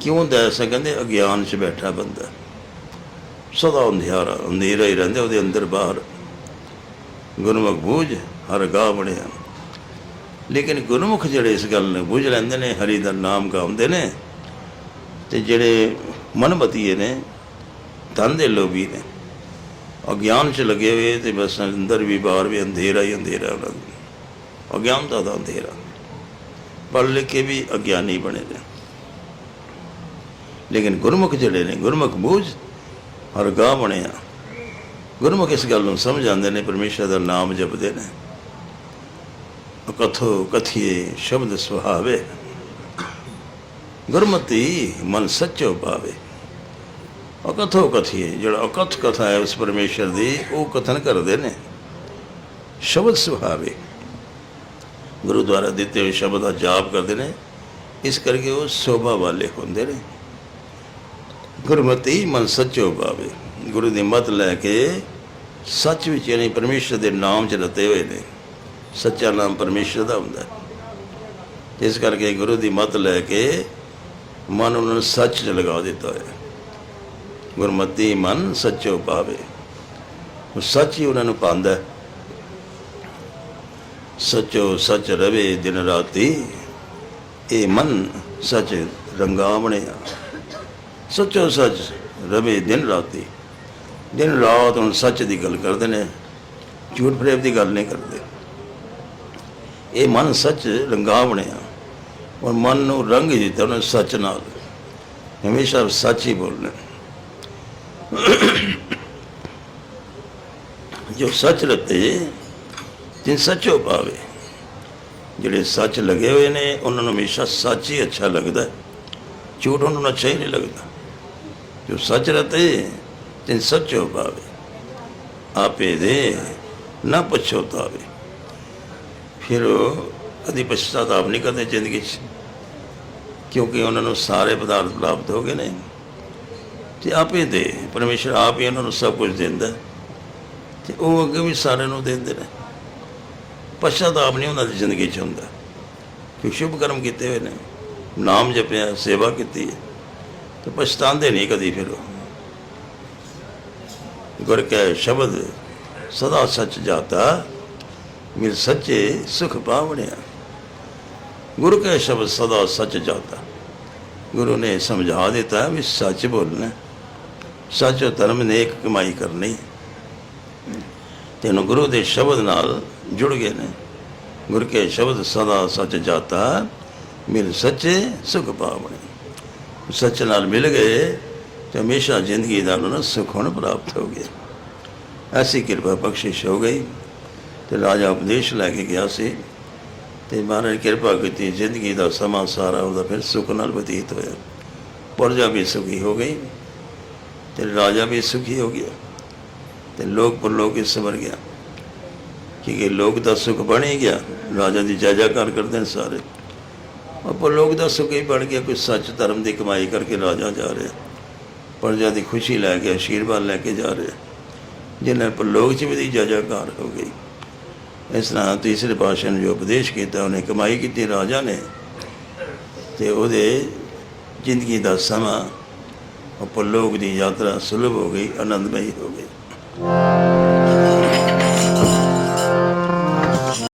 ਕਿਉਂ ਦਾ? ਕਹਿੰਦੇ ਅਗਿਆਨ 'ਚ ਬੈਠਾ ਬੰਦਾ। ਸਦਾ ਅੰਧਿਆਰਾ, ਅੰਧੇਰਾ ਹੀ ਰਹਿੰਦਾ, ਉਹਦੇ ਅੰਦਰ ਬਾਹਰ। ਗੁਰਮੁਖ ਬੂਝ ਹਰ ਗਾ ਬਣਿਆ। ਲੇਕਿਨ ਗੁਰਮੁਖ ਜਿਹੜੇ ਇਸ ਗੱਲ ਨੂੰ ਬੂਝ ਲੈਂਦੇ ਨੇ, ਹਰੀ ਦਾ ਨਾਮ ਗਾਉਂਦੇ ਨੇ, ਤੇ ਜਿਹੜੇ ਮਨਮਤੀਏ ਨੇ, ਧਨ ਦੇ ਲੋਭੀ ਨੇ ਅਗਿਆਨ 'ਚ ਲੱਗੇ ਹੋਏ, ਤੇ ਬਸ ਅੰਦਰ ਵੀ ਬਾਹਰ ਵੀ ਅੰਧੇਰਾ ਹੀ ਅੰਧੇਰਾ ਉਹਨਾਂ ਦਾ। ਅਗਿਆਨਤਾ ਦਾ ਅੰਧੇਰਾ। ਪੜ੍ਹ ਲਿਖ ਕੇ ਵੀ ਅਗਿਆਨੀ ਬਣੇ ਨੇ। ਲੇਕਿਨ ਗੁਰਮੁਖ ਜਿਹੜੇ ਨੇ, ਗੁਰਮੁਖ ਬੂਝ ਹਰ ਗਾ ਬਣਿਆ। ਗੁਰਮੁਖ ਇਸ ਗੱਲ ਨੂੰ ਸਮਝ ਆਉਂਦੇ ਨੇ, ਪਰਮੇਸ਼ਰ ਦਾ ਨਾਮ ਜਪਦੇ ਨੇ। ਕਥੋ ਕਥੀਏ ਸ਼ਬਦ ਸੁਹਾਵੇ। ਗੁਰਮਤੀ ਮਨ ਸੱਚੋ ਪਾਵੇ। ਅਕਥੋ ਕਥੀਏ, ਜਿਹੜਾ ਅਕਥ ਕਥਾ ਹੈ ਉਸ ਪਰਮੇਸ਼ਰ ਦੀ, ਉਹ ਕਥਨ ਕਰਦੇ ਨੇ। ਸ਼ਬਦ ਸੁਹਾਵੇ। ਗੁਰੂ ਦੁਆਰਾ ਦਿੱਤੇ ਹੋਏ ਸ਼ਬਦ ਦਾ ਜਾਪ ਕਰਦੇ ਨੇ। ਇਸ ਕਰਕੇ ਉਹ ਸੋਭਾ ਵਾਲੇ ਹੁੰਦੇ ਨੇ। ਗੁਰਮਤੀ ਮਨ ਸੱਚੋ ਭਾਵੇ। ਗੁਰੂ ਦੀ ਮਤ ਲੈ ਕੇ ਸੱਚ ਵਿੱਚ ਯਾਨੀ ਪਰਮੇਸ਼ਰ ਦੇ ਨਾਮ 'ਚ ਰਤੇ ਹੋਏ ਨੇ। ਸੱਚਾ ਨਾਮ ਪਰਮੇਸ਼ਰ ਦਾ ਹੁੰਦਾ। ਹੈ ਇਸ ਕਰਕੇ ਗੁਰੂ ਦੀ ਮਤ ਲੈ ਕੇ ਮਨ ਉਹਨਾਂ ਨੂੰ ਸੱਚ 'ਚ ਲਗਾ ਦਿੱਤਾ ਹੈ ਗੁਰਮਤੀ ਮਨ ਸੱਚੋ ਭਾਵੇ। ਉਹ ਸੱਚ ਹੀ ਉਹਨਾਂ ਨੂੰ ਪਾਉਂਦਾ ਸੱਚੋ ਸੱਚ ਰਵੇ ਦਿਨ ਰਾਤੀ। ਇਹ ਮਨ ਸੱਚ ਰੰਗਾਵਣਿਆ ਸੱਚੋ ਸੱਚ ਰਵੇ ਦਿਨ ਰਾਤੀ। ਦਿਨ ਰਾਤ ਹੁਣ ਸੱਚ ਦੀ ਗੱਲ ਕਰਦੇ ਨੇ, ਝੂਠ ਫਰੇਬ ਦੀ ਗੱਲ ਨਹੀਂ ਕਰਦੇ। ਇਹ ਮਨ ਸੱਚ ਰੰਗਾਵਣਿਆ ਔਰ ਮਨ ਨੂੰ ਰੰਗ ਦਿੱਤਾ ਉਹਨੇ ਸੱਚ ਨਾਲ। ਹਮੇਸ਼ਾ ਸੱਚ ਹੀ ਬੋਲਣਾ। ਜੋ ਸੱਚ ਰਤੇ, ਜਿਨ ਸੱਚੋ ਪਾਵੇ। ਜਿਹੜੇ ਸੱਚ ਲੱਗੇ ਹੋਏ ਨੇ, ਉਹਨਾਂ ਨੂੰ ਹਮੇਸ਼ਾ ਸੱਚ ਹੀ ਅੱਛਾ ਲੱਗਦਾ। ਝੂਠ ਉਹਨਾਂ ਨੂੰ ਅੱਛਾ ਹੀ ਨਹੀਂ ਲੱਗਦਾ। ਜੋ ਸੱਚ ਰਤੇ ਤਿਨ ਸੱਚੋ ਪਾਵੇ। ਆਪੇ ਦੇ ਨਾ ਪਛੋਤਾਵੇ ਫਿਰ ਕਦੀ ਪਛਤਾਤਾਪ ਨਹੀਂ ਕਰਦੇ ਜ਼ਿੰਦਗੀ 'ਚ। ਕਿਉਂਕਿ ਉਹਨਾਂ ਨੂੰ ਸਾਰੇ ਪਦਾਰਥ ਪ੍ਰਾਪਤ ਹੋ ਗਏ ਨੇ। ਤੇ ਆਪੇ ਦੇ। ਪਰਮੇਸ਼ਰ ਆਪ ਹੀ ਉਹਨਾਂ ਨੂੰ ਸਭ ਕੁਝ ਦਿੰਦਾ। ਹੈ। ਤੇ ਉਹ ਅੱਗੇ ਵੀ ਸਾਰਿਆਂ ਨੂੰ ਦਿੰਦੇ ਨੇ। ਪਛਤਾਤਾਪ ਨਹੀਂ ਉਹਨਾਂ ਦੀ ਜ਼ਿੰਦਗੀ 'ਚ ਹੁੰਦਾ। ਕਿ ਸ਼ੁਭ ਕਰਮ ਕੀਤੇ ਹੋਏ ਨੇ। ਨਾਮ ਜਪਿਆ, ਸੇਵਾ ਕੀਤੀ ਹੈ। ਤੇ ਪਛਤਾਉਂਦੇ ਨਹੀਂ ਕਦੀ ਫਿਰ ਗੁਰ ਕੈ ਸ਼ਬਦ ਸਦਾ ਸੱਚ ਜਾਤਾ, ਮਿਲ ਸੱਚੇ ਸੁਖ ਪਾਵਣਿਆ। ਗੁਰੂ ਕੈ ਸ਼ਬਦ ਸਦਾ ਸੱਚ ਜਾਤਾ। ਗੁਰੂ ਨੇ ਸਮਝਾ ਦਿੱਤਾ ਵੀ ਸੱਚ ਬੋਲਣਾ, ਸੱਚ ਧਰਮ ਨੇਕ ਕਮਾਈ ਕਰਨੀ। ਤੈਨੂੰ ਗੁਰੂ ਦੇ ਸ਼ਬਦ ਨਾਲ ਜੁੜ ਗਏ ਨੇ। ਗੁਰ ਕੇ ਸ਼ਬਦ ਸਦਾ ਸੱਚ ਜਾਤਾ, ਮਿਲ ਸੱਚੇ ਸੁਖ ਪਾਵਣੇ ਸੱਚ ਨਾਲ ਮਿਲ ਗਏ ਤੇ ਹਮੇਸ਼ਾ ਜ਼ਿੰਦਗੀ ਦਾ ਉਹਨਾਂ ਨੂੰ ਸੁਖ ਹੁਣ ਪ੍ਰਾਪਤ ਹੋ ਗਿਆ। ਐਸੀ ਕਿਰਪਾ ਬਖਸ਼ਿਸ਼ ਹੋ ਗਈ ਤੇ ਰਾਜਾ ਉਪਦੇਸ਼ ਲੈ ਕੇ ਗਿਆ ਸੀ ਤੇ ਮਹਾਰਾਜ ਕਿਰਪਾ ਕੀਤੀ, ਜ਼ਿੰਦਗੀ ਦਾ ਸਮਾਂ ਸਾਰਾ ਉਹਦਾ ਫਿਰ ਸੁਖ ਨਾਲ ਬਤੀਤ ਹੋਇਆ। ਪਰਜਾ ਵੀ ਸੁਖੀ ਹੋ ਗਈ ਤੇ ਰਾਜਾ ਵੀ ਸੁਖੀ ਹੋ ਗਿਆ ਤੇ ਲੋਕ ਪਰਲੋਕ ਇਸ ਸਮਰ ਗਿਆ। ਕਿ ਲੋਕ ਦਾ ਸੁਖ ਬਣ ਹੀ ਗਿਆ। ਰਾਜਾ ਦੀ ਜਾਜਾਕਾਰ ਕਰਦੇ ਨੇ ਸਾਰੇ। ਔਰ ਲੋਕ ਦਾ ਸੁਖ ਹੀ ਬਣ ਗਿਆ ਕੋਈ ਸੱਚ ਧਰਮ ਦੀ ਕਮਾਈ ਕਰਕੇ ਰਾਜਾ ਜਾ ਰਿਹਾ। ਪਰਜਾ ਦੀ ਖੁਸ਼ੀ ਲੈ ਕੇ ਆਸ਼ੀਰਵਾਦ ਲੈ ਕੇ ਜਾ ਰਿਹਾ। ਜਿਹਨਾਂ ਪਰਲੋਕ ਚ ਵੀ ਦੀ ਜਾਜਾਕਾਰ ਹੋ ਗਈ। ਇਸ ਤਰ੍ਹਾਂ ਤੀਸਰੇ ਪਾਤਸ਼ਾਹ ਨੇ ਜੋ ਉਪਦੇਸ਼ ਕੀਤਾ, ਉਹਨੇ ਕਮਾਈ ਕੀਤੀ ਰਾਜਾ ਨੇ। ਤੇ ਉਹਦੇ ਜ਼ਿੰਦਗੀ ਦਾ ਸਮਾਂ ਉਹ ਪਰਲੋਕ ਦੀ ਯਾਤਰਾ ਸੁਲਭ ਹੋ ਗਈ, ਆਨੰਦਮਈ ਹੋ ਗਈ।